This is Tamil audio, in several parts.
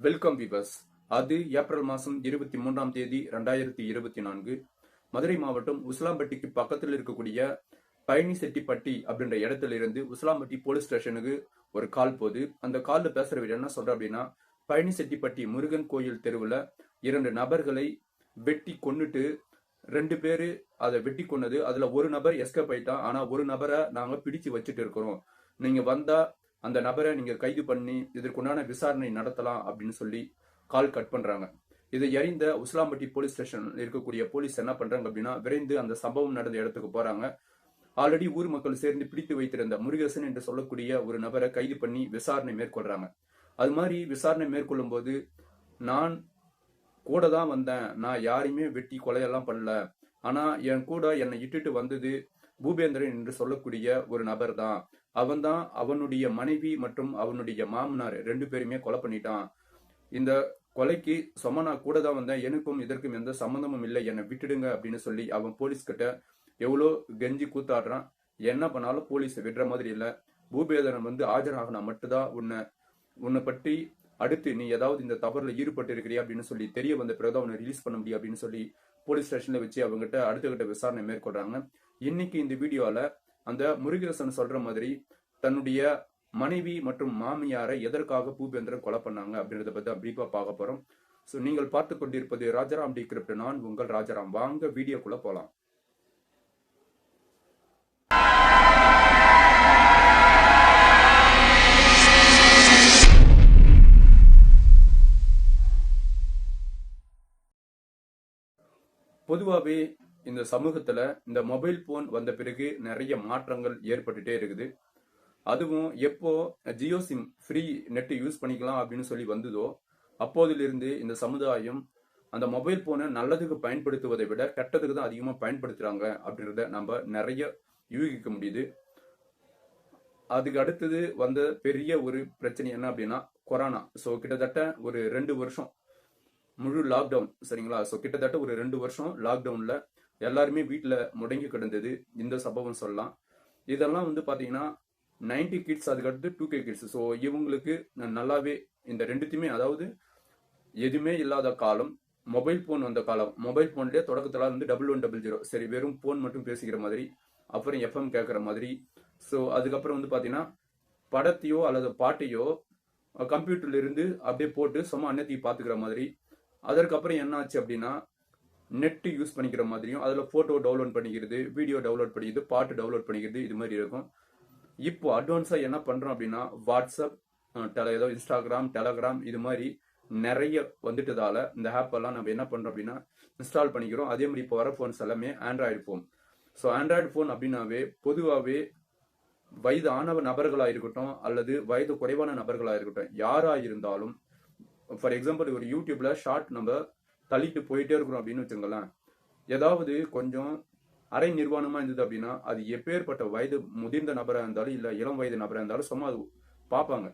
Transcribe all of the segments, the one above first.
வெல்கம் விவர்ஸ் அது ஏப்ரல் மாதம் இருபத்தி மூன்றாம் தேதி ரெண்டாயிரத்தி இருபத்தி நான்கு. மதுரை மாவட்டம் உஸ்லாம்பட்டிக்கு பக்கத்தில் இருக்கக்கூடிய பழனிசெட்டிப்பட்டி அப்படின்ற இடத்துல இருந்து உஸ்லாம்பட்டி போலீஸ் ஸ்டேஷனுக்கு ஒரு கால் போது அந்த காலில் பேசுறவர் என்ன சொல்ற அப்படின்னா பழனிசெட்டிப்பட்டி முருகன் கோயில் தெருவில் இரண்டு நபர்களை வெட்டி கொண்டுட்டு ரெண்டு பேர் அதை வெட்டி கொன்னது. அதுல ஒரு நபர் எஸ்கேப் ஆயிட்டான். ஆனா ஒரு நபரை நாங்கள் பிடிச்சு வச்சுட்டு இருக்கிறோம். நீங்க வந்தா அந்த நபரை நீங்கள் கைது பண்ணி இதற்குண்டான விசாரணை நடத்தலாம் அப்படின்னு சொல்லி கால் கட் பண்ணுறாங்க இதை அறிந்த உஸ்லாம்பட்டி போலீஸ் ஸ்டேஷன் இருக்கக்கூடிய போலீஸ் என்ன பண்ணுறாங்க அப்படின்னா விரைந்து அந்த சம்பவம் நடந்த இடத்துக்கு போகிறாங்க ஆல்ரெடி ஊர் மக்கள் சேர்ந்து பிடித்து வைத்திருந்த முருகேசன் என்று சொல்லக்கூடிய ஒரு நபரை கைது பண்ணி விசாரணை மேற்கொள்கிறாங்க அது மாதிரி விசாரணை மேற்கொள்ளும் போது நான் கூட தான் வந்தேன். நான் யாரையுமே வெட்டி கொலையெல்லாம் பண்ணல. ஆனால் என் கூட என்னை இட்டுட்டு வந்தது பூபேந்திரன் என்று சொல்லக்கூடிய ஒரு நபர் தான் அவன் தான் அவனுடைய மனைவி மற்றும் அவனுடைய மாமனார் ரெண்டு பேருமே கொலை பண்ணிட்டான். இந்த கொலைக்கு சொம நான் கூட தான் வந்தேன். எனக்கும் இதற்கும் எந்த சம்மந்தமும் இல்லை. என்னை விட்டுடுங்க அப்படின்னு சொல்லி அவன் போலீஸ் கிட்ட எவ்வளோ கெஞ்சி கூத்தாடுறான். என்ன பண்ணாலும் போலீஸ் விடுற மாதிரி இல்லை. பூபேதரன் வந்து ஆஜராகினா மட்டும்தான் உன்னை உன்னை பற்றி அடுத்து நீ ஏதாவது இந்த தவறில் ஈடுபட்டு இருக்கிறியா அப்படின்னு சொல்லி தெரிய வந்த பிறகு அவனை ரிலீஸ் பண்ண முடியும் அப்படின்னு சொல்லி போலீஸ் ஸ்டேஷன்ல வச்சு அவங்ககிட்ட அடுத்த கட்ட விசாரணை மேற்கொள்றாங்க. இன்னைக்கு இந்த வீடியோவில் அந்த முருகேசன் சொல்ற மாதிரி தன்னுடைய மனைவி மற்றும் மாமியாரை எதற்காக பூபேந்திரன் கொலை பண்ணாங்க அப்படின்றத பத்தி பிரீஃபா பார்க்க போறோம். ஸோ நீங்கள் பார்த்து கொண்டிருப்பது ராஜாராம் டி கிரிப்ட் நான் உங்கள் ராஜாராம். வாங்க வீடியோக்குள்ள போலாம். பொதுவாகவே இந்த சமூகத்துல இந்த மொபைல் போன் வந்த பிறகு நிறைய மாற்றங்கள் ஏற்பட்டுட்டே இருக்குது. அதுவும் எப்போ Jio sim free net use பண்ணிக்கலாம் அப்படின்னு சொல்லி வந்ததோ அப்போதிலிருந்து இந்த சமுதாயம் அந்த மொபைல் போனை நல்லதுக்கு பயன்படுத்துவதை விட கெட்டதுக்கு தான் அதிகமாக பயன்படுத்துகிறாங்க அப்படின்றத நம்ம நிறைய யூகிக்க முடியுது. அதுக்கு அடுத்தது வந்த பெரிய ஒரு பிரச்சனை என்ன அப்படின்னா கொரோனா. ஸோ கிட்டத்தட்ட ஒரு ரெண்டு வருஷம் முழு லாக்டவுன் சரிங்களா? ஸோ கிட்டத்தட்ட ஒரு ரெண்டு வருஷம் லாக்டவுனில் எல்லாருமே வீட்டில் முடங்கி கிடந்தது. இந்த சம்பவம் சொல்லலாம். இதெல்லாம் வந்து பார்த்தீங்கன்னா நைன்டி கிட்ஸ் அதுக்கடுத்து டூ கே கிட்ஸ் ஸோ இவங்களுக்கு நல்லாவே இந்த ரெண்டுத்தையுமே அதாவது எதுவுமே இல்லாத காலம் மொபைல் ஃபோன் வந்த காலம் மொபைல் ஃபோன்லேயே தொடக்கத்தில் வந்து டபுள் ஒன் டபுள் ஜீரோ சரி வெறும் ஃபோன் மட்டும் பேசிக்கிற மாதிரி அப்புறம் எஃப்எம் கேட்குற மாதிரி. ஸோ அதுக்கப்புறம் வந்து பார்த்தீங்கன்னா படத்தையோ அல்லது பாட்டையோ கம்ப்யூட்டர்லேருந்து அப்படியே போட்டு சும்மா அன்னத்தையும் பார்த்துக்கிற மாதிரி. அதற்கப்புறம் என்ன ஆச்சு அப்படின்னா நெட்டு யூஸ் பண்ணிக்கிற மாதிரியும் அதில் ஃபோட்டோ டவுன்லோட் பண்ணிக்கிறது வீடியோ டவுன்லோட் பண்ணிக்கிறது பாட்டு டவுன்லோட் பண்ணிக்கிறது இது மாதிரி இருக்கும். இப்போ அட்வான்ஸாக என்ன பண்ணுறோம் அப்படின்னா வாட்ஸ்அப் டெல ஏதோ இன்ஸ்டாகிராம் டெலகிராம் இது மாதிரி நிறைய வந்துட்டதால இந்த ஆப்பெல்லாம் நம்ம என்ன பண்ணுறோம் அப்படின்னா இன்ஸ்டால் பண்ணிக்கிறோம். அதே மாதிரி இப்போ வர ஃபோன்ஸ் எல்லாமே android phone so android phone அப்படின்னாவே பொதுவாகவே வயது ஆனவ நபர்களாக இருக்கட்டும் அல்லது வயது குறைவான நபர்களாக இருக்கட்டும் யாராக இருந்தாலும் ஃபார் எக்ஸாம்பிள் ஒரு யூடியூப்ல ஷார்ட் நம்ம தள்ளிட்டு போயிட்டே இருக்கிறோம் அப்படின்னு வச்சுங்களேன் ஏதாவது கொஞ்சம் அரை நிர்வாணமாக இருந்தது அப்படின்னா அது எப்பேற்பட்ட வயது முதிர்ந்த நபராக இருந்தாலும் இல்லை இளம் வயது நபராக இருந்தாலும் சும்மா அது பார்ப்பாங்க.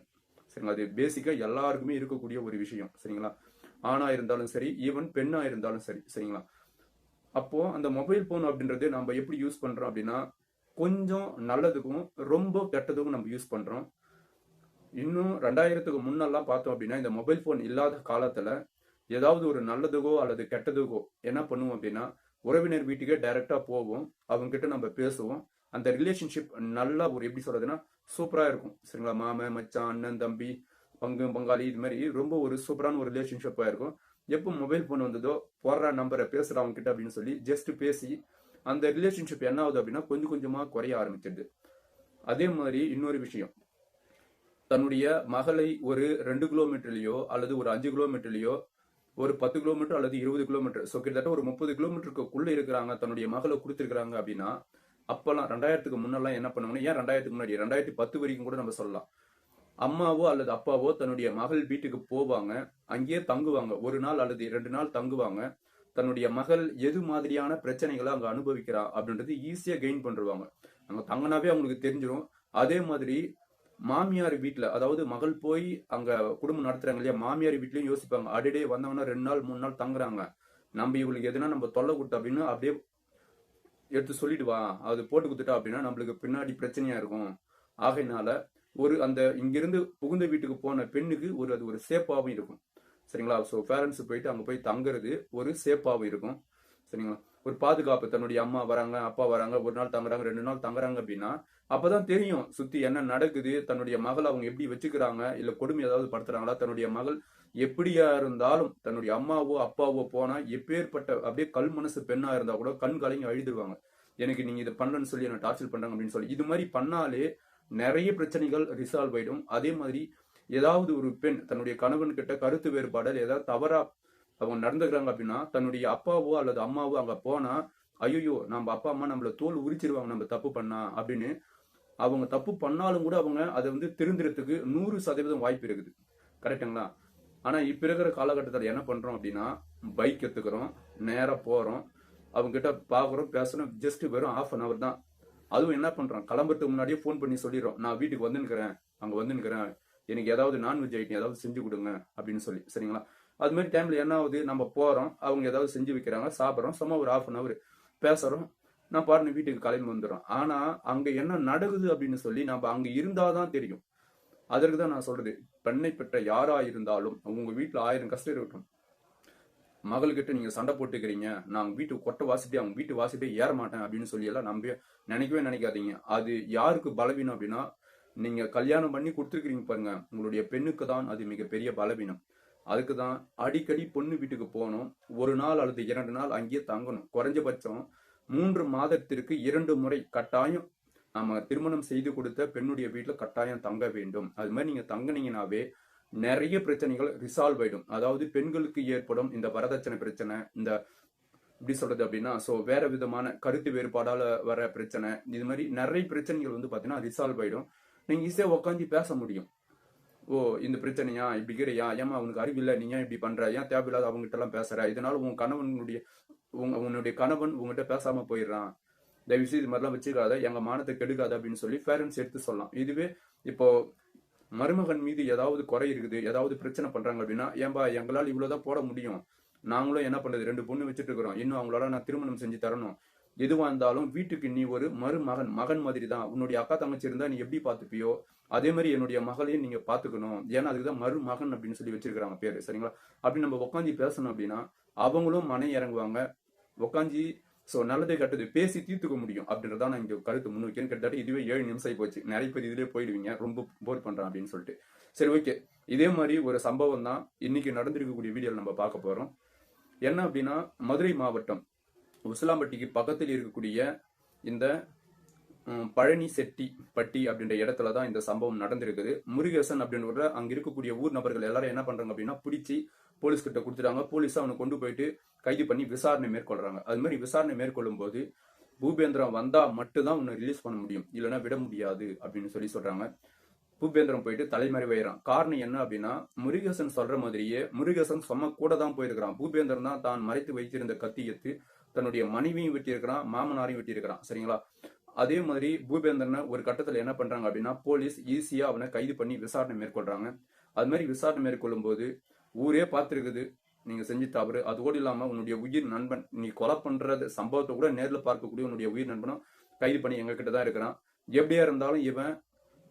சரிங்களா? அது பேசிக்காக எல்லாருக்குமே இருக்கக்கூடிய ஒரு விஷயம். சரிங்களா? ஆணாக இருந்தாலும் சரி ஈவன் பெண்ணாக இருந்தாலும் சரி. சரிங்களா? அப்போ அந்த மொபைல் ஃபோன் அப்படின்றது நம்ம எப்படி யூஸ் பண்ணுறோம் அப்படின்னா கொஞ்சம் நல்லதுக்கும் ரொம்ப கெட்டதுக்கும் நம்ம யூஸ் பண்ணுறோம் இன்னும் ரெண்டாயிரத்துக்கு முன்னெல்லாம் பார்த்தோம் அப்படின்னா இந்த மொபைல் ஃபோன் இல்லாத காலத்தில் ஏதாவது ஒரு நல்லதுக்கோ அல்லது கெட்டதுக்கோ என்ன பண்ணுவோம் அப்படின்னா உறவினர் வீட்டுக்கே டைரக்டா போவோம். அவங்க கிட்ட நம்ம பேசுவோம். அந்த ரிலேஷன்ஷிப் நல்லா ஒரு எப்படி சொல்றதுன்னா சூப்பரா இருக்கும். சரிங்களா? மாமன் மச்சான் அண்ணன் தம்பி பங்கு பங்காளி இது மாதிரி ரொம்ப ஒரு சூப்பரான ஒரு ரிலேஷன்ஷிப்பா இருக்கும். எப்போ மொபைல் ஃபோன் வந்ததோ போடுற நம்பரை பேசுகிற அவங்க கிட்ட அப்படின்னு சொல்லி ஜஸ்ட் பேசி அந்த ரிலேஷன்ஷிப் என்ன ஆகுது அப்படின்னா கொஞ்சம் கொஞ்சமா குறைய ஆரம்பிச்சிடுது அதே மாதிரி இன்னொரு விஷயம். தன்னுடைய மகளை ஒரு ரெண்டு கிலோமீட்டர்லயோ அல்லது ஒரு அஞ்சு கிலோமீட்டர்லயோ ஒரு பத்து கிலோமீட்டர் அல்லது இருபது கிலோமீட்டர் ஸோ கிட்டத்தட்ட ஒரு முப்பது கிலோமீட்டருக்குள்ளே இருக்கிறாங்க தன்னுடைய மகளை கொடுத்துருக்காங்க அப்படின்னா அப்பெல்லாம் ரெண்டாயிரத்துக்கு முன்னெல்லாம் என்ன பண்ணுவாங்க ஏன் ரெண்டாயிரத்துக்கு முன்னாடி? ரெண்டாயிரத்தி பத்து வரைக்கும் கூட நம்ம சொல்லலாம். அம்மாவோ அல்லது அப்பாவோ தன்னுடைய மகள் வீட்டுக்கு போவாங்க அங்கேயே தங்குவாங்க. ஒரு நாள் அல்லது ரெண்டு நாள் தங்குவாங்க. தன்னுடைய மகள் எது மாதிரியான பிரச்சனைகளை அங்கே அனுபவிக்கிறா அப்படின்றது ஈஸியாக கெயின் பண்ணுவாங்க அங்கே தங்கினாவே அவங்களுக்கு தெரிஞ்சிடும் அதே மாதிரி மாமியார் வீட்டில் அதாவது மகள் போய் அங்கே குடும்பம் நடத்துறாங்க இல்லையா மாமியார் வீட்லையும் யோசிப்பாங்க. அடிடே வந்தவங்கன்னா ரெண்டு நாள் மூணு நாள் தங்குறாங்க. நம்ம இவங்களுக்கு எதுனா நம்ம தொல்லை கொடுத்தோம் அப்படின்னு அப்படியே எடுத்து சொல்லிட்டு வா அது போட்டு கொடுத்துட்டா அப்படின்னா நம்மளுக்கு பின்னாடி பிரச்சனையா இருக்கும். ஆகையினால ஒரு அந்த இங்கிருந்து புகுந்த வீட்டுக்கு போன பெண்ணுக்கு ஒரு அது ஒரு சேஃபாகவும் இருக்கும். சரிங்களா? ஸோ பேரண்ட்ஸ் போயிட்டு அங்கே போய் தங்குறது ஒரு சேஃபாகவும் இருக்கும். சரிங்களா? ஒரு பாதுகாப்பு தன்னுடைய அம்மா வராங்க அப்பா வராங்க ஒரு நாள் தங்குறாங்க ரெண்டு நாள் தங்குறாங்க அப்படின்னா அப்பதான் தெரியும் சுத்தி என்ன நடக்குது தன்னுடைய மகள் அவங்க எப்படி வச்சுக்கிறாங்க இல்ல கொடுமை ஏதாவது படுத்துறாங்களா தன்னுடைய மகள் எப்படியா இருந்தாலும் தன்னுடைய அம்மாவோ அப்பாவோ போனா எப்பேற்பட்ட அப்படியே கல் மனசு பெண்ணா இருந்தா கூட கண் கலங்கி அழுதுருவாங்க. எனக்கு நீங்க இதை பண்ணலன்னு சொல்லி என்ன டார்ச்சர் பண்றாங்க அப்படின்னு சொல்லி. இது மாதிரி பண்ணாலே நிறைய பிரச்சனைகள் ரிசால்வ் ஆயிடும். அதே மாதிரி ஏதாவது ஒரு பெண் தன்னுடைய கணவன் கிட்ட கருத்து வேறுபாடல் ஏதாவது தவறா அவங்க நடந்துக்கிறாங்க அப்படின்னா தன்னுடைய அப்பாவோ அல்லது அம்மாவோ அங்க போனா ஐயோ நம்ம அப்பா அம்மா நம்மள தோல் உரிச்சிருவாங்க நம்ம தப்பு பண்ணா அப்படின்னு அவங்க தப்பு பண்ணாலும் கூட அவங்க அதை வந்து திருந்துறதுக்கு நூறு சதவீதம் வாய்ப்பு இருக்குது. கரெக்டுங்களா ஆனா இப்ப இருக்கிற காலகட்டத்தில் என்ன பண்றோம் அப்படின்னா பைக் எடுத்துக்கிறோம் நேராக போறோம் அவங்க கிட்ட பாக்குறோம் பேசுறோம் ஜஸ்ட் வெறும் ஆஃப் அன் அவர் தான். அதுவும் என்ன பண்றோம்? கிளம்புறதுக்கு முன்னாடியே ஃபோன் பண்ணி சொல்லிடுறோம். நான் வீட்டுக்கு வந்து அங்கே அங்க வந்து எனக்கு ஏதாவது நான்வெஜ் ஐட்டம் ஏதாவது செஞ்சு கொடுங்க அப்படின்னு சொல்லி. சரிங்களா? அதுமாரி டைமில் டைம்ல என்ன ஆகுது? நம்ம போறோம். அவங்க ஏதாவது செஞ்சு வைக்கிறாங்க. சாப்பிட்றோம். சும்மா ஒரு ஆஃப் அன் அவர் பேசுறோம். நான் பாருங்க வீட்டுக்கு கிளம்பி வந்துடுறோம். ஆனா அங்க என்ன நடக்குது அப்படின்னு சொல்லி நம்ம அங்க இருந்தாதான் தெரியும். அதற்கு தான் நான் சொல்றது. பெண்ணை பெற்ற யாரா இருந்தாலும் உங்க வீட்டுல ஆயிரம் கஷ்டம் இருக்கட்டும். மகள்கிட்ட நீங்க சண்டை போட்டுக்கிறீங்க. நான் வீட்டுக்கு கொட்டை வாசிட்டு அவங்க வீட்டு வாசிட்டே ஏற மாட்டேன் அப்படின்னு சொல்லி எல்லாம் நம்ப நினைக்கவே நினைக்காதீங்க. அது யாருக்கு பலவீனம் அப்படின்னா நீங்க கல்யாணம் பண்ணி கொடுத்துருக்கிறீங்க பாருங்க. உங்களுடைய பெண்ணுக்கு தான் அது மிகப்பெரிய பலவீனம். அதுக்கு தான் அடிக்கடி பொண்ணு வீட்டுக்கு போகணும். ஒரு நாள் அல்லது இரண்டு நாள் அங்கேயே தங்கணும். குறைஞ்சபட்சம் மூன்று மாதத்திற்கு இரண்டு முறை கட்டாயம் நம்ம திருமணம் செய்து கொடுத்த பெண்ணுடைய வீட்டில் கட்டாயம் தங்க வேண்டும். அது மாதிரி நீங்கள் தங்கினீங்கனாவே நிறைய பிரச்சனைகள் ரிசால்வ் ஆயிடும். அதாவது பெண்களுக்கு ஏற்படும் இந்த வரதட்சணை பிரச்சனை இந்த எப்படி சொல்றது அப்படின்னா ஸோ வேற விதமான கருத்து வேறுபாடால வர பிரச்சனை இது மாதிரி நிறைய பிரச்சனைகள் வந்து பார்த்தீங்கன்னா ரிசால்வ் ஆயிடும். நீங்கள் ஈஸியாக உட்காந்து பேச முடியும். ஓ இந்த பிரச்சனையா? இப்படி இருக்கிறியா ஏமா அவனுக்கு அறிவில்லை நீ ஏன் இப்படி பண்ற? ஏன் தேவையில்லாத அவங்ககிட்ட எல்லாம் பேசுற? இதனால உன் கணவனுடைய உங்க உன்னுடைய கணவன் உங்ககிட்ட பேசாம போயிடுறான். தயவுசெய்து இது மாதிரிலாம் வச்சுக்காத. எங்க மானத்தை கெடுக்காத அப்படின்னு சொல்லி பேரண்ட்ஸ் எடுத்து சொல்லலாம். இதுவே இப்போ மருமகன் மீது ஏதாவது குறை இருக்குது ஏதாவது பிரச்சனை பண்றாங்க அப்படின்னா ஏன்பா எங்களால் இவ்வளவுதான் போட முடியும். நாங்களும் என்ன பண்றது? ரெண்டு பொண்ணு வச்சுட்டு இருக்கிறோம் இன்னும் அவங்களால நான் திருமணம் செஞ்சு தரணும். எதுவா இருந்தாலும் வீட்டுக்கு நீ ஒரு மருமகன் மகன் மாதிரி தான் உன்னுடைய அக்கா தங்கச்சி இருந்தா நீ எப்படி பாத்துப்பியோ அதே மாதிரி என்னுடைய மகளையும் நீங்க பாத்துக்கணும் ஏன்னா அதுக்குதான் மருமகன் அப்படின்னு சொல்லி வச்சிருக்காங்க பேரு. சரிங்களா? அப்படி நம்ம உட்காந்து பேசணும் அப்படின்னா அவங்களும் மனை இறங்குவாங்க. உட்காந்து ஸோ நல்லது கெட்டது பேசி தீர்த்துக்க முடியும் அப்படின்றத நான் இங்க கருத்து முன் வைக்கிறேன். கிட்டத்தட்ட இதுவே ஏழு நிமிஷம் ஆகி போச்சு. நிறைய பேர் இதுலேயே போயிடுவீங்க. ரொம்ப போர் பண்றேன் அப்படின்னு சொல்லிட்டு. சரி ஓகே இதே மாதிரி ஒரு சம்பவம் தான் இன்னைக்கு நடந்திருக்கக்கூடிய வீடியோவில் நம்ம பார்க்க போறோம். என்ன அப்படின்னா மதுரை மாவட்டம் உசிலாம்பட்டிக்கு பக்கத்தில் இருக்கக்கூடிய இந்த பழனி செட்டி பட்டி அப்படின்ற இடத்துல தான் இந்த சம்பவம் நடந்திருக்குது. முருகேசன் அப்படின்ற அங்க இருக்கக்கூடிய ஊர் நபர்கள் எல்லாரும் என்ன பண்றாங்க அப்படின்னா பிடிச்சி போலீஸ் கிட்ட கொடுத்துட்டாங்க. போலீஸ் அவனை கொண்டு போயிட்டு கைது பண்ணி விசாரணை மேற்கொள்றாங்க. அது மாதிரி விசாரணை மேற்கொள்ளும் போது பூபேந்திரம் வந்தா மட்டும்தான் உன்னை ரிலீஸ் பண்ண முடியும். இல்லைன்னா விட முடியாது அப்படின்னு சொல்லி சொல்றாங்க. பூபேந்திரம் போயிட்டு தலைமறைவாயிறான் காரணம் என்ன அப்படின்னா முருகேசன் சொல்ற மாதிரியே முருகேசன் சொம்ம கூட தான் போயிருக்கிறான். பூபேந்திரன் தான் தான் மறைத்து வைத்திருந்த கத்தியத்து தன்னுடைய மனைவியும் வெட்டியிருக்கிறான் மாமனாரையும் வெட்டியிருக்கிறான். சரிங்களா? அதே மாதிரி பூபேந்திரனை ஒரு கட்டத்தில் என்ன பண்றாங்க அப்படின்னா போலீஸ் ஈஸியா அவனை கைது பண்ணி விசாரணை மேற்கொள்றாங்க. அது மாதிரி விசாரணை மேற்கொள்ளும் போது ஊரே பார்த்துருக்குது. நீங்க செஞ்சு தவறு. அதோடு இல்லாம உன்னுடைய உயிர் நண்பன் நீ கொலை பண்றது சம்பவத்தை கூட நேர்ல பார்க்கக்கூடிய உன்னுடைய உயிர் நண்பனும் கைது பண்ணி எங்க கிட்ட தான் இருக்கிறான். எப்படியா இருந்தாலும் இவன்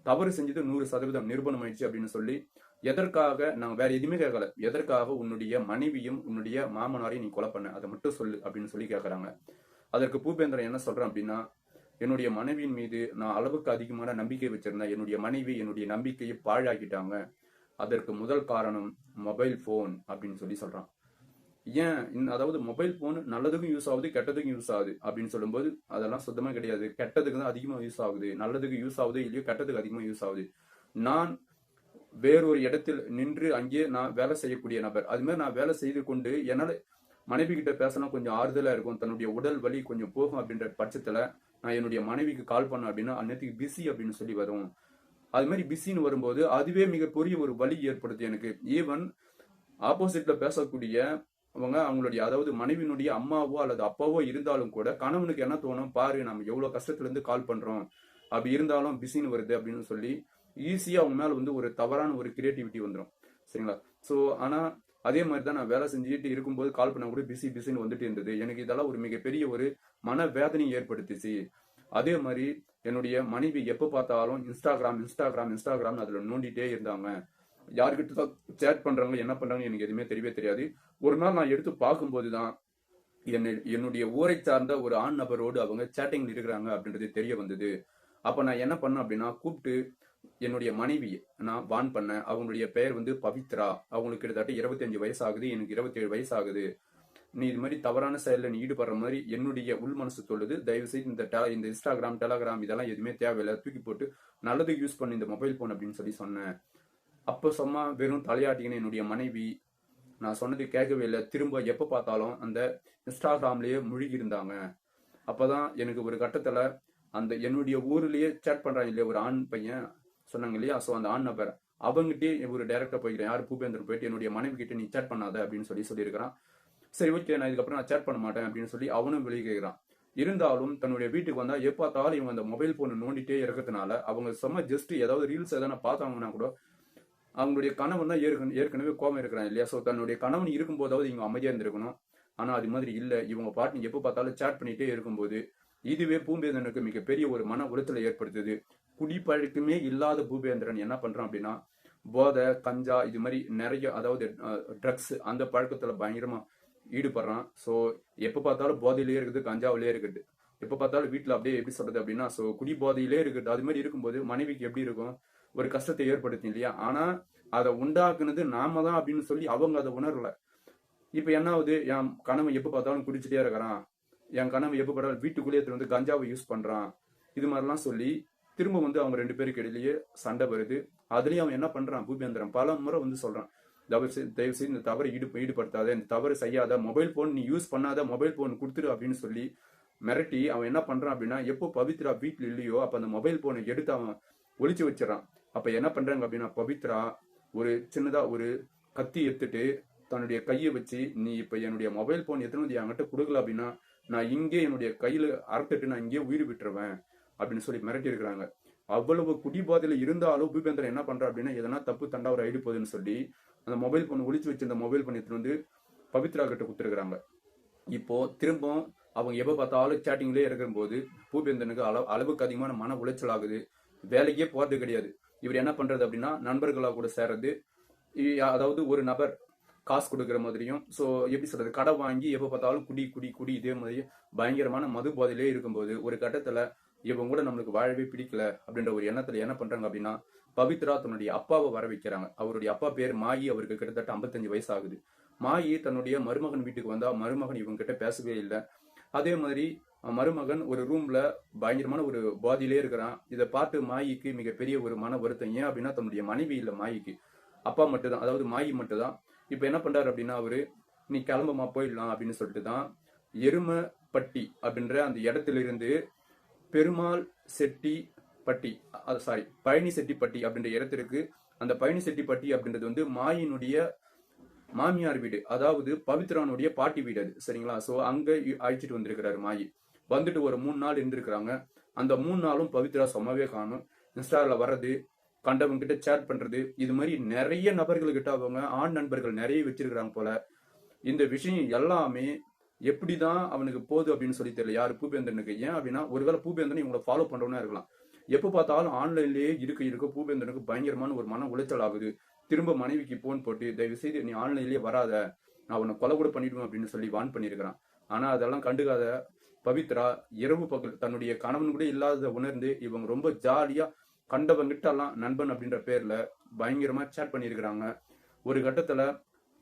தவறு செஞ்சது நூறு சதவீதம் நிரூபணம் ஆயிடுச்சு அப்படின்னு சொல்லி எதற்காக நாங்க வேற எதுவுமே கேட்கல. எதற்காக உன்னுடைய மனைவியும் உன்னுடைய மாமனாரையும் நீ கொலை பண்ண? அதை மட்டும் சொல்லு அப்படின்னு சொல்லி கேட்கறாங்க அதற்கு பூபேந்திரன் என்ன சொல்றான் அப்படின்னா என்னுடைய மனைவியின் மீது நான் அளவுக்கு அதிகமான நம்பிக்கை வச்சிருந்தேன் என்னுடைய மனைவி என்னுடைய நம்பிக்கையை பாழாக்கிட்டாங்க. அதற்கு முதல் காரணம் மொபைல் ஃபோன் அப்படின்னு சொல்லி சொல்றான். ஏன்? இந்த- அதாவது மொபைல் ஃபோன் நல்லதுக்கும் யூஸ் ஆகுது கெட்டதுக்கும் யூஸ் ஆகுது அப்படின்னு சொல்லும்போது அதெல்லாம் சுத்தமா கிடையாது. கெட்டதுக்கு தான் அதிகமாக யூஸ் ஆகுது. நல்லதுக்கு யூஸ் ஆகுது இல்லையோ கெட்டதுக்கு அதிகமாக யூஸ் ஆகுது. நான் வேறொரு இடத்தில் நின்று அங்கே நான் வேலை செய்யக்கூடிய நபர். அது மாதிரி நான் வேலை செய்து கொண்டு என்னால் மனைவி கிட்ட பேசினா கொஞ்சம் ஆறுதலாக இருக்கும். தன்னுடைய உடல் வலி கொஞ்சம் போகும் அப்படின்ற பட்சத்தில் நான் என்னுடைய மனைவிக்கு கால் பண்ணேன் அப்படின்னா அந்நேரத்துக்கு பிஸி அப்படின்னு சொல்லி வரும். அது மாதிரி பிஸின்னு வரும்போது அதுவே மிகப்பெரிய ஒரு வலி ஏற்படுது எனக்கு. ஈவன் ஆப்போசிட்ல பேசக்கூடிய அவங்க அவங்களுடைய அதாவது மனைவியினுடைய அம்மாவோ அல்லது அப்பாவோ இருந்தாலும் கூட கணவனுக்கு என்ன தோணும்? பாரு நம்ம எவ்வளவு கஷ்டத்துல இருந்து கால் பண்றோம். அப்படி இருந்தாலும் பிஸின்னு வருது அப்படின்னு சொல்லி ஈஸியா அவங்க மேல வந்து ஒரு தவறான ஒரு கிரியேட்டிவிட்டி வந்துடும் சரிங்களா? சோ ஆனா அதே மாதிரி தான் நான் வேலை செஞ்சுட்டு இருக்கும்போது கால் பண்ண கூட பிஸி பிஸின்னு வந்துட்டு இருந்தது. எனக்கு இதெல்லாம் ஒரு மிகப்பெரிய ஒரு மன வேதனையை ஏற்படுத்துச்சு. அதே மாதிரி என்னுடைய மனைவி எப்போ பார்த்தாலும் இன்ஸ்டாகிராம் இன்ஸ்டாகிராம் இன்ஸ்டாகிராம் அதில் நோண்டிட்டே இருந்தாங்க. யார்கிட்ட தான் சேட் பண்ணுறாங்க என்ன பண்றாங்க எனக்கு எதுவுமே தெரியவே தெரியாது. ஒரு நாள் நான் எடுத்து பார்க்கும்போது தான் என்னை- என்னுடைய ஊரை சார்ந்த ஒரு ஆண் நபரோடு அவங்க சேட்டிங்ல இருக்கிறாங்க அப்படின்றது தெரிய வந்தது. அப்போ நான் என்ன பண்ணேன் அப்படின்னா கூப்பிட்டு என்னுடைய மனைவி நான் வான் பண்ணேன் அவங்களுடைய பெயர் வந்து பவித்ரா. அவங்களுக்கு கிட்டத்தட்ட 25 வயசு ஆகுது எனக்கு 27 வயசு ஆகுது நீ இது மாதிரி தவறான செயலில் நீ ஈடுபடுற மாதிரி என்னுடைய உள் மனசு சொல்லுது. தயவு செய்து இந்த டெ- இந்த இன்ஸ்டாகிராம் டெலகிராம் இதெல்லாம் எதுவுமே தேவையில்லை. தூக்கி போட்டு நல்லதுக்கு யூஸ் பண்ணு இந்த மொபைல் போன் அப்படின்னு சொல்லி சொன்னேன். அப்போ சும்மா வெறும் தலையாட்டிங்கன்னு என்னுடைய மனைவி நான் சொன்னது கேட்கவே இல்லை. திரும்ப எப்போ பார்த்தாலும் அந்த இன்ஸ்டாகிராம்லயே முழுகி இருந்தாங்க. அப்பதான் எனக்கு ஒரு கட்டத்தில் அந்த என்னுடைய ஊர்லயே சேட் பண்றாங்க இல்லையா ஒரு ஆண் பையன் சொன்னாங்க இல்லையா? ஸோ அந்த ஆண் நபர் அவங்ககிட்டயே ஒரு டைரக்டா போய்க்கிறேன். யார் பூபேந்தர் போயிட்டு என்னுடைய மனைவி கிட்ட நீ சேட் பண்ணாத அப்படின்னு சொல்லி சொல்லியிருக்கிறான். சரி ஓகே நான் இதுக்கப்புறம் நான் சேட் பண்ண மாட்டேன் அப்படின்னு சொல்லி அவனும் வெளியே கேட்கிறான். இருந்தாலும் தன்னுடைய வீட்டுக்கு வந்தா எப்பாத்தாலும் இவங்க அந்த மொபைல் போன் நோண்டிட்டே இருக்கிறதுனால அவங்க சும்மா ஜஸ்ட் ஏதாவது ரீல்ஸ் எதனா பார்த்தாங்கன்னா கூட அவங்களுடைய கணவன் தான் ஏற்கனவே ஏற்கனவே கோபம் இருக்கிறான் இல்லையா? ஸோ தன்னுடைய கணவன் இருக்கும்போதாவது இவங்க அமைதியா இருந்திருக்கணும். ஆனா அது மாதிரி இல்ல. இவங்க பாட்டு எப்போ பார்த்தாலும் சேட் பண்ணிட்டே இருக்கும்போது இதுவே பூம்பேதனுக்கு மிகப்பெரிய ஒரு மன உளைச்சலை ஏற்படுத்துது. குடிப்பழக்கமே இல்லாத பூபேந்திரன் என்ன பண்றான் அப்படின்னா போதை கஞ்சா இது மாதிரி நிறைய அதாவது ட்ரக்ஸ் அந்த பழக்கத்துல பயங்கரமா ஈடுபடுறான். ஸோ எப்போ பார்த்தாலும் போதையிலே இருக்குது கஞ்சாவிலே இருக்குது. எப்போ பார்த்தாலும் வீட்டில் அப்படியே எப்படி சொல்றது அப்படின்னா ஸோ குடி போதையிலே இருக்குது. அது மாதிரி இருக்கும்போது மனைவிக்கு எப்படி இருக்கும்? ஒரு கஷ்டத்தை ஏற்படுத்தும் இல்லையா? ஆனால் அதை உண்டாக்குனது நாம தான் அப்படின்னு சொல்லி அவங்க அதை உணரல. இப்போ என்ன ஆகுது? என் கணவன் எப்போ பார்த்தாலும் குடிச்சிட்டே இருக்கிறான். என் கணவன் எப்போ பார்த்தாலும் வீட்டுக்குள்ளேயே வந்து கஞ்சாவை யூஸ் பண்ணுறான் இது மாதிரிலாம் சொல்லி திரும்ப வந்து அவங்க ரெண்டு பேருக்கு இடையிலேயே சண்டை வருது. அதுலயும் அவன் என்ன பண்றான்? பூபேந்திரன் பல முறை வந்து சொல்றான். தயவு செய்து தயவு செய்து இந்த தவறை ஈடு ஈடுபடுத்தாத இந்த தவறு செய்யாத மொபைல் போன் நீ யூஸ் பண்ணாத மொபைல் போன் கொடுத்துரு அப்படின்னு சொல்லி மிரட்டி அவன் என்ன பண்றான் அப்படின்னா எப்போ பவித்ரா வீட்டில் இல்லையோ அப்ப அந்த மொபைல் போனை எடுத்து அவன் ஒழிச்சு வச்சிடறான். அப்ப என்ன பண்றாங்க அப்படின்னா பவித்ரா ஒரு சின்னதா ஒரு கத்தி எடுத்துட்டு தன்னுடைய கையை வச்சு நீ இப்ப என்னுடைய மொபைல் போன் எத்தனை வந்து என்கிட்ட கொடுக்கல அப்படின்னா நான் இங்கே என்னுடைய கையில அறுத்துட்டு நான் இங்கே உயிர் விட்டுருவேன். அப்படின்னு சொல்லி மிரட்டி இருக்கிறாங்க அவ்வளவு குடிபாதையில இருந்தாலும் பூபேந்திரன் என்ன பண்றா அப்படின்னா எதனா தப்பு தண்டா ஒரு ஐடி போகுதுன்னு சொல்லி அந்த மொபைல் போன் ஒழிச்சு வச்சிருந்த மொபைல் போன் எடுத்துட்டு வந்து பவித்ரா கிட்ட கொடுத்துருக்காங்க இப்போ திரும்பவும் அவங்க எப்ப பார்த்தாலும் சேட்டிங்லேயே இருக்கும்போது பூபேந்திரனுக்கு அளவு அளவுக்கு அதிகமான மன உளைச்சல் ஆகுது. வேலைக்கே போறது கிடையாது. இவர் என்ன பண்றது அப்படின்னா நண்பர்களா கூட சேர்றது அதாவது ஒரு நபர் காசு கொடுக்குற மாதிரியும் ஸோ எப்படி சொல்றது கடை வாங்கி எப்போ பார்த்தாலும் குடி குடி குடி இதே மாதிரி பயங்கரமான மது போதையிலே இருக்கும்போது ஒரு கட்டத்துல இவங்க கூட நம்மளுக்கு வாழவே பிடிக்கல அப்படின்ற ஒரு எண்ணத்துல என்ன பண்றாங்க அப்படின்னா பவித்ரா தன்னுடைய அப்பாவை வர வைக்கிறாங்க. அவருடைய அப்பா பேர் மாயி. அவருக்கு கிட்டத்தட்ட 55 வயசு ஆகுது மாயி தன்னுடைய மருமகன் வீட்டுக்கு வந்தா மருமகன் இவங்க கிட்ட பேசவே இல்லை. அதே மாதிரி மருமகன் ஒரு ரூம்ல பயங்கரமான ஒரு பாதியிலே இருக்கிறான். இதை பார்த்து மாயிக்கு மிகப்பெரிய ஒரு மன வருத்தம். ஏன் அப்படின்னா தன்னுடைய மனைவி இல்லை மாயிக்கு. அப்பா மட்டும்தான் அதாவது மாயி மட்டும்தான். இப்போ என்ன பண்றாரு அப்படின்னா அவரு நீ கிளம்பமா போயிடலாம் அப்படின்னு சொல்லிட்டு தான் எருமப்பட்டி அப்படின்ற அந்த இடத்துல இருந்து பெருமாள் செட்டி பட்டி சாரி பழனி செட்டிப்பட்டி அப்படின்ற இடத்திற்கு அந்த பழனி செட்டிப்பட்டி அப்படின்றது வந்து மாயினுடைய மாமியார் வீடு அதாவது பவித்ரானுடைய பாட்டி வீடு அது சரிங்களா? ஸோ அங்கே அழைச்சிட்டு வந்திருக்கிறாரு மாயி. வந்துட்டு ஒரு மூணு நாள் இருந்திருக்கிறாங்க. அந்த மூணு நாளும் பவித்ரா சும்மாவே காணும். இன்ஸ்டாவில் வர்றது கண்டவங்க கிட்ட சேட் பண்றது இது மாதிரி நிறைய நபர்கள்கிட்ட அவங்க ஆண் நண்பர்கள் நிறைய வச்சிருக்கிறாங்க போல. இந்த விஷயம் எல்லாமே எப்படி தான் அவனுக்கு போகுது அப்படின்னு சொல்லி தெரியல. யாரு பூபேந்திரனுக்கு? ஏன் அப்படின்னா ஒருவேளை பூபேந்திரன் இவங்களை ஃபாலோ பண்ணுறவனா இருக்கலாம். எப்போ பார்த்தாலும் ஆன்லைன்லேயே இருக்க இருக்க பூபேந்திரனுக்கு பயங்கரமான ஒரு மன உளைச்சல் ஆகுது. திரும்ப மனைவிக்கு போன் போட்டு தயவு செய்து நீ ஆன்லைன்லேயே வராத. நான் உன்னை கொலை கூட பண்ணிடுவேன் அப்படின்னு சொல்லி வான் பண்ணியிருக்கிறான். ஆனால் அதெல்லாம் கண்டுக்காத பவித்ரா இரவு பகல் தன்னுடைய கணவன் கூட இல்லாத உணர்ந்து இவங்க ரொம்ப ஜாலியாக கண்டவங்கிட்டலாம் நண்பன் அப்படின்ற பேரில் பயங்கரமாக சேட் பண்ணியிருக்கிறாங்க. ஒரு கட்டத்தில்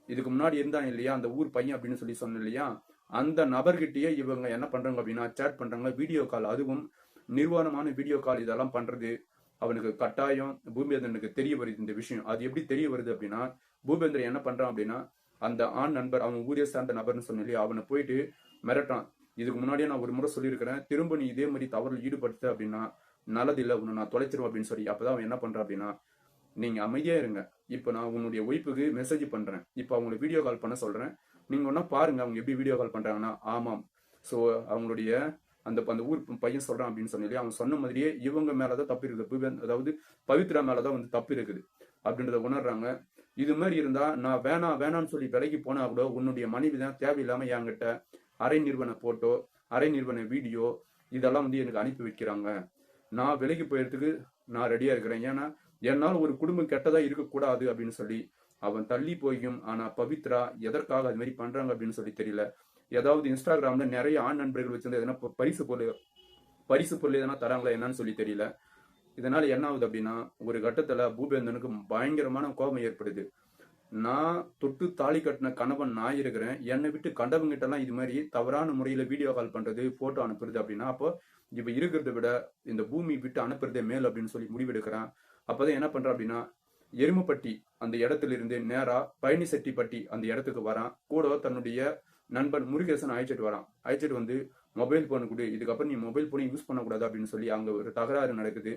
இதுக்கு முன்னாடி இருந்தான் இல்லையா? அந்த ஊர் பையன் அப்படின்னு சொல்லி சொன்னேன் இல்லையா? அந்த நபர்கிட்டயே இவங்க என்ன பண்றாங்க அப்படின்னா சேட் பண்றாங்க வீடியோ கால் அதுவும் நிர்வாணமான வீடியோ கால் இதெல்லாம் பண்றது. அவனுக்கு கட்டாயம் பூபேந்திரனுக்கு தெரிய வருது இந்த விஷயம். அது எப்படி தெரிய வருது அப்படின்னா பூபேந்திரன் என்ன பண்றான் அப்படின்னா அந்த ஆண் நண்பர் அவன் ஊரே சார்ந்த நபர்னு சொன்ன இல்லையா அவனை போயிட்டு மிரட்டான் இதுக்கு முன்னாடியே நான் ஒரு முறை சொல்லியிருக்கிறேன் திரும்ப நீ இதே மாதிரி தவறில் ஈடுபடுத்த அப்படின்னா நல்லதில்லை உன்னை நான் தொலைச்சிருவேன் அப்படின்னு சொல்லி. அப்பதான் அவன் என்ன பண்றான் அப்படின்னா நீங்க அமைதியா இருங்க. இப்போ நான் உன்னுடைய ஒய்ஃபுக்கு மெசேஜ் பண்றேன். இப்போ அவங்களுக்கு வீடியோ கால் பண்ண சொல்றேன். நீங்க ஒன்னா பாருங்க அவங்க எப்படி வீடியோ கால் பண்றாங்கன்னா ஆமாம். ஸோ அவங்களுடைய அந்த அந்த ஊர் பையன் சொல்றான் அப்படின்னு சொன்னாலே அவன் சொன்ன மாதிரியே இவங்க மேலதான் தப்பு இருக்குது. அதாவது பவித்ரா மேலதான் வந்து தப்பு இருக்குது. அப்படின்றத உணர்றாங்க. இது மாதிரி இருந்தா நான் வேணாம் வேணாம்னு சொல்லி விலைக்கு போனா கூட உன்னுடைய மனைவி தான் தேவையில்லாம என்கிட்ட அரை நிறுவன போட்டோ அரை நிறுவன வீடியோ இதெல்லாம் வந்து எனக்கு அனுப்பி வைக்கிறாங்க. நான் விலைக்கு போயிடுறதுக்கு நான் ரெடியா இருக்கிறேன். ஏன்னா என்னால் ஒரு குடும்பம் கெட்டதா இருக்கக்கூடாது அப்படின்னு சொல்லி அவன் தள்ளி போயும் ஆனா பவித்ரா எதற்காக அது மாதிரி பண்றாங்க அப்படின்னு சொல்லி தெரியல. ஏதாவது இன்ஸ்டாகிராம்ல நிறைய ஆண் நண்பர்கள் வச்சிருந்த எதனா பரிசு பொருள் பரிசு பொருள் எதனா தராங்களா என்னன்னு சொல்லி தெரியல. இதனால என்ன ஆகுது அப்படின்னா ஒரு கட்டத்துல பூபேந்தனுக்கு பயங்கரமான கோபம் ஏற்படுது. நான் தொட்டு தாலி கட்டின கணவன் நான் இருக்கிறேன். என்னை விட்டு கண்டவங்கிட்ட எல்லாம் இது மாதிரி தவறான முறையில வீடியோ கால் பண்றது போட்டோ அனுப்புறது அப்படின்னா அப்போ இப்ப இருக்கிறத விட இந்த பூமி விட்டு அனுப்புறதே மேல் அப்படின்னு சொல்லி முடிவெடுக்கிறான். அப்பதான் என்ன பண்றான் அப்படின்னா எருமப்பட்டி அந்த இடத்துல இருந்து நேரா பழனிசெட்டிப்பட்டி அந்த இடத்துக்கு வரான். கூட தன்னுடைய நண்பன் முருகேசன் அழைச்சிட்டு வரான். அழைச்சிட்டு வந்து மொபைல் போன் கொடு இதுக்கப்புறம் நீ மொபைல் போனை யூஸ் பண்ணக்கூடாது அப்படின்னு சொல்லி அங்க ஒரு தகராறு நடக்குது.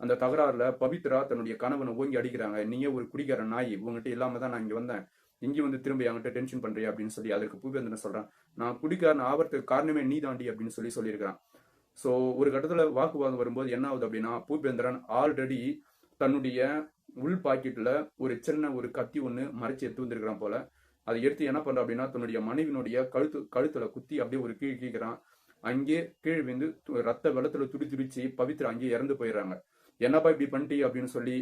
அந்த தகராறுல பவித்ரா தன்னுடைய கணவனை ஓங்கி அடிக்கிறாங்க. நீயே ஒரு குடிக்கிற நாய் உங்ககிட்ட இல்லாம தான் நான் இங்க வந்தேன். இங்க வந்து திரும்ப என்கிட்ட டென்ஷன் பண்றியா அப்படின்னு சொல்லி அதற்கு பூபேந்திரன் சொல்றான். நான் குடிக்காரன் ஆவறதுக்கு காரணமே நீ தாண்டி அப்படின்னு சொல்லி சொல்லியிருக்கிறான். ஸோ ஒரு கட்டத்தில் வாக்குவாதம் வரும்போது என்ன ஆகுது அப்படின்னா பூபேந்திரன் ஆல்ரெடி தன்னுடைய உள் பாக்கெட்ல ஒரு சின்ன ஒரு கத்தி ஒன்று மறைச்சு எடுத்து வந்திருக்கிறான் போல. அதை எடுத்து என்ன பண்ணுறான் அப்படின்னா தன்னுடைய மனைவினுடைய கழுத்து கழுத்துல குத்தி அப்படியே ஒரு கீழ் கீக்கிறான் அங்கே கீழ் விந்து ரத்த வெள்ளத்துல துடி துடிச்சு பவித்ரா அங்கேயே இறந்து போயிடுறாங்க. என்னப்பா இப்படி பண்ணிட்டி அப்படின்னு சொல்லி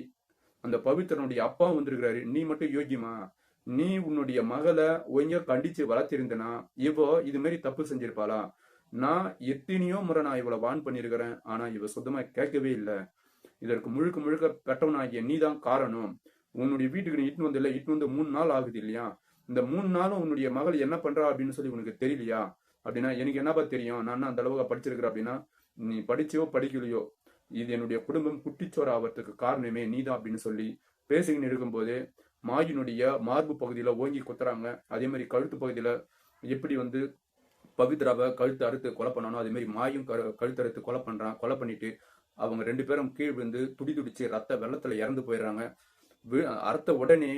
அந்த பவித்ரனுடைய அப்பா வந்திருக்கிறாரு. நீ மட்டும் யோகியமா நீ உன்னுடைய மகளை ஒய்யா கண்டிச்சு வளர்த்திருந்தனா இவோ இது மாதிரி தப்பு செஞ்சிருப்பாளா? நான் எத்தனையோ முறை நான் இவளை வான் பண்ணியிருக்கிறேன். ஆனா இவ சுத்தமா கேட்கவே இல்லை. இதற்கு முழுக்க முழுக்க பெற்றவனாகிய நீ தான் காரணம். உன்னுடைய வீட்டுக்கு நீ இட்டுன்னு வந்து இல்ல இட்டுன்னு வந்து மூணு நாள் ஆகுது இல்லையா? இந்த மூணு நாளும் உன்னுடைய மகள் என்ன பண்றா அப்படின்னு சொல்லி உனக்கு தெரியலையா? அப்படின்னா எனக்கு என்னப்பா தெரியும்? நான் அந்த அளவுக்கு படிச்சிருக்கிறேன் அப்படின்னா நீ படிச்சியோ படிக்கலையோ இது என்னுடைய குடும்பம் குட்டிச்சோர் ஆவறதுக்கு காரணமே நீதான் அப்படின்னு சொல்லி பேசிக்கின்னு இருக்கும்போது மாயினுடைய மார்பு பகுதியில ஓங்கி குத்துறாங்க. அதே மாதிரி கழுத்து பகுதியில எப்படி வந்து பவித்ராவை கழுத்து அறுத்து கொலை பண்ணானோ அதே மாதிரி மாயும் கரு- கழுத்து அறுத்து கொலை பண்றான் கொலை பண்ணிட்டு அவங்க ரெண்டு பேரும் கீழ் விழுந்து துடி துடிச்சு ரத்த வெள்ளத்துல இறந்து போயிடுறாங்க. அறுத்த உடனே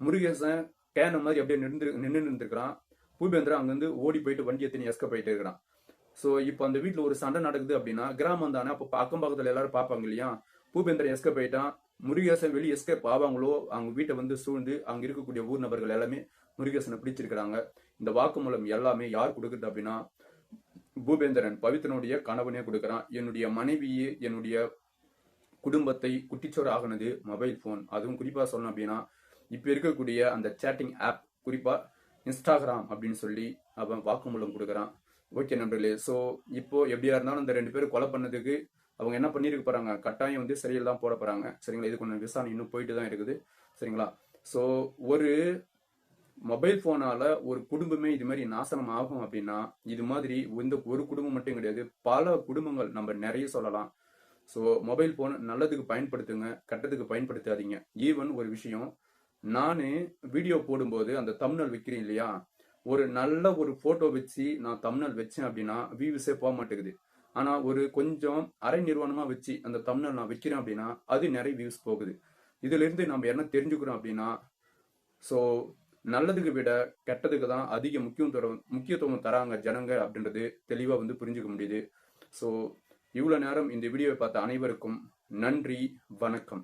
முருகேசன் கேன மாதிரி அப்படியே நின்று நின்று இருந்திருக்கிறான் பூபேந்திரா அங்கிருந்து ஓடி போயிட்டு வண்டி எத்தனை எஸ்க போயிட்டு இருக்கிறான். ஸோ இப்போ அந்த வீட்டில் ஒரு சண்டை நடக்குது அப்படின்னா கிராமம் தானே அப்போ அக்கம் பக்கத்தில் எல்லாரும் பார்ப்பாங்க இல்லையா? பூபேந்திரன் எஸ்க போயிட்டான் முருகேசன் வெளியே எஸ்கேப் ஆவாங்களோ அவங்க வீட்டை வந்து சூழ்ந்து அங்கே இருக்கக்கூடிய ஊர் நபர்கள் எல்லாமே முருகேசனை பிடிச்சிருக்கிறாங்க. இந்த வாக்குமூலம் எல்லாமே யார் கொடுக்குறது அப்படின்னா பூபேந்திரன் பவித்ரனுடைய கணவனே கொடுக்கறான். என்னுடைய மனைவியே என்னுடைய குடும்பத்தை குட்டிச்சோர் ஆகுனது மொபைல் ஃபோன் அதுவும் குறிப்பா சொல்லணும் அப்படின்னா இப்ப இருக்கக்கூடிய அந்த சேட்டிங் ஆப் குறிப்பா இன்ஸ்டாகிராம் அப்படின்னு சொல்லி அவன் வாக்குமூலம் கொடுக்கறான். ஓகே நண்பர்களே ஸோ இப்போ எப்படியா இருந்தாலும் இந்த ரெண்டு பேரும் கொலை பண்ணதுக்கு அவங்க என்ன பண்ணியிருக்க போறாங்க? கட்டாயம் வந்து சிறையில் தான் போட போறாங்க. சரிங்களா? இது கொஞ்சம் விசாரணை இன்னும் போயிட்டு தான் இருக்குது. சரிங்களா? ஸோ ஒரு மொபைல் போனால ஒரு குடும்பமே இது மாதிரி நாசனம் ஆகும் அப்படின்னா இது மாதிரி இந்த ஒரு குடும்பம் மட்டும் கிடையாது பல குடும்பங்கள் நம்ம நிறைய சொல்லலாம். ஸோ மொபைல் போன் நல்லதுக்கு பயன்படுத்துங்க கெட்டதுக்கு பயன்படுத்தாதீங்க. ஈவன் ஒரு விஷயம் நான் வீடியோ போடும்போது அந்த தம்னல் வைக்கிறேன் இல்லையா? ஒரு நல்ல ஒரு போட்டோ வச்சு நான் தம்னல் வச்சேன் அப்படின்னா வியூஸே போக மாட்டேங்குது. ஆனால் ஒரு கொஞ்சம் அரை நிறுவனமா வச்சு அந்த தம்னல் நான் வைக்கிறேன் அப்படின்னா அது நிறைய வியூஸ் போகுது. இதுலேருந்து நம்ம என்ன தெரிஞ்சுக்கிறோம் அப்படின்னா ஸோ நல்லதுக்கு விட கெட்டதுக்கு தான் அதிக முக்கியத்துவம் முக்கியத்துவம் தராங்க ஜனங்க அப்படின்றது தெளிவாக வந்து புரிஞ்சுக்க முடியுது. ஸோ இவ்வளோ நேரம் இந்த வீடியோவை பார்த்த அனைவருக்கும் நன்றி வணக்கம்.